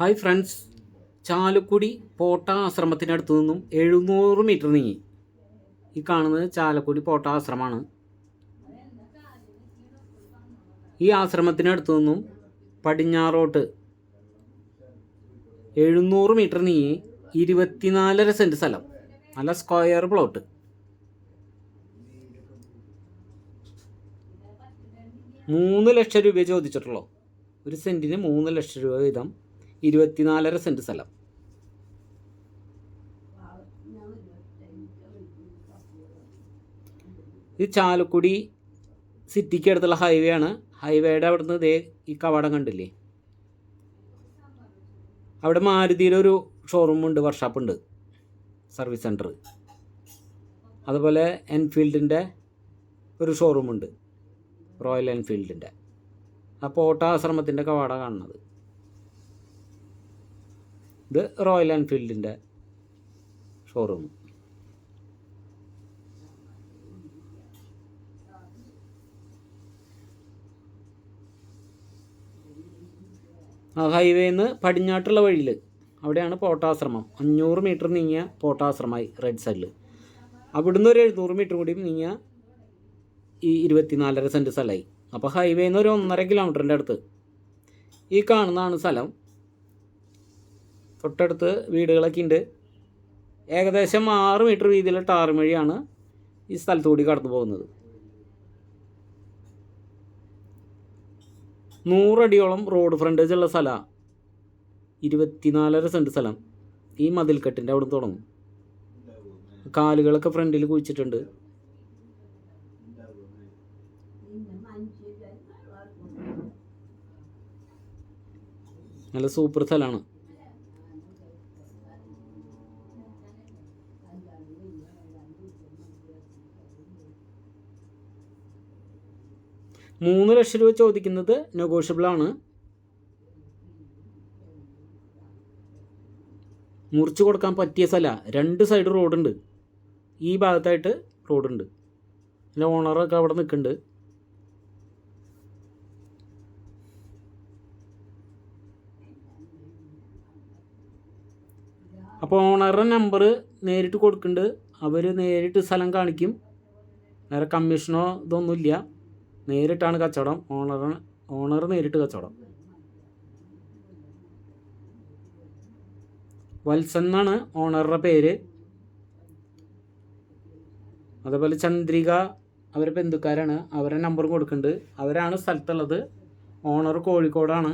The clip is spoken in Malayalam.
ഹായ് ഫ്രണ്ട്സ് ചാലക്കുടി പോട്ട ആശ്രമത്തിനടുത്തു നിന്നും എഴുന്നൂറ് മീറ്റർ നീങ്ങി. ഈ കാണുന്നത് ചാലക്കുടി പോട്ട ആശ്രമമാണ് ഈ ആശ്രമത്തിനടുത്തു നിന്നും പടിഞ്ഞാറോട്ട് എഴുന്നൂറ് മീറ്റർ നീങ്ങി ഇരുപത്തിനാലര സെന്റ് സ്ഥലം. നല്ല സ്ക്വയർ പ്ലോട്ട് മൂന്ന് ലക്ഷം രൂപ ചോദിച്ചിട്ടുള്ളൂ. ഒരു സെന്റിന് മൂന്ന് ലക്ഷം രൂപ വീതം ഇരുപത്തിനാലര സെന്റ് സ്ഥലം. ഇത് ചാലക്കുടി സിറ്റിക്ക് അടുത്തുള്ള ഹൈവേ ആണ്. ഹൈവേയുടെ അവിടുന്ന് ദേ ഈ കവാടം കണ്ടില്ലേ? അവിടെ മാരുതിയുടെ ഒരു ഷോറൂം ഉണ്ട് വർക്ക്ഷോപ്പ് ഉണ്ട്. സർവീസ് സെന്റർ അതുപോലെ എൻഫീൽഡിന്റെ ഒരു ഷോറൂമുണ്ട് റോയൽ എൻഫീൽഡിന്റെ ആ പോട്ട ആശ്രമത്തിന്റെ കാണുന്നത്. ഇത് റോയൽ എൻഫീൽഡിന്റെ ഷോറൂം ആ ഹൈവേയിൽ നിന്ന് പടിഞ്ഞാട്ടുള്ള വഴിയിൽ അവിടെയാണ് പോട്ടാശ്രമം. അഞ്ഞൂറ് മീറ്റർ നീങ്ങിയ പോട്ടാശ്രമമായി റെഡ് സൈഡിൽ അവിടുന്ന് ഒരു എഴുന്നൂറ് മീറ്റർ കൂടി നീങ്ങിയ ഈ ഇരുപത്തിനാലര സെന്റ് സ്ഥലമായി. അപ്പോൾ ഹൈവേയിൽ നിന്ന് ഒരു ഒന്നര കിലോമീറ്ററിന്റെ അടുത്ത്. ഈ കാണുന്നതാണ് സ്ഥലം. തൊട്ടടുത്ത് വീടുകളൊക്കെ ഉണ്ട്. ഏകദേശം ആറ് മീറ്റർ വീതിയിലെ ടാർ വഴിയാണ് ഈ സ്ഥലത്തുകൂടി കടന്നു പോകുന്നത്. നൂറടിയോളം റോഡ് ഫ്രണ്ടേജ് ഉള്ള സ്ഥലമാണ് ഇരുപത്തിനാലര സെന്റ് സ്ഥലം. ഈ മതിൽക്കെട്ടിന്റെ അവിടെ തുടങ്ങും. കാലുകളൊക്കെ ഫ്രണ്ടിൽ കുഴിച്ചിട്ടുണ്ട്. നല്ല സൂപ്പർ സ്ഥലമാണ്. മൂന്ന് ലക്ഷം രൂപ ചോദിക്കുന്നത് നെഗോഷ്യബിൾ ആണ്. മുറിച്ച് കൊടുക്കാൻ പറ്റിയ സ്ഥലമാണ് രണ്ട് സൈഡ് റോഡുണ്ട്. ഈ ഭാഗത്തായിട്ട് റോഡുണ്ട്. പിന്നെ ഓണറൊക്കെ അവിടെ നിൽക്കുന്നുണ്ട്. അപ്പോൾ ഓണറുടെ നമ്പർ നേരിട്ട് കൊടുക്കുന്നുണ്ട്. അവർ നേരിട്ട് സ്ഥലം കാണിക്കും. വേറെ കമ്മീഷനോ ഇതൊന്നുമില്ല. നേരിട്ടാണ് കച്ചവടം ഓണർ ഓണർ നേരിട്ട് കച്ചവടം. വത്സൻ എന്നാണ് ഓണറുടെ പേര്. അതേപോലെ ചന്ദ്രിക അവരെ ബന്ധുക്കാരാണ്. അവരുടെ നമ്പർ കൊടുക്കുന്നുണ്ട് അവരാണ് സ്ഥലത്തുള്ളത്. ഓണർ കോഴിക്കോടാണ്.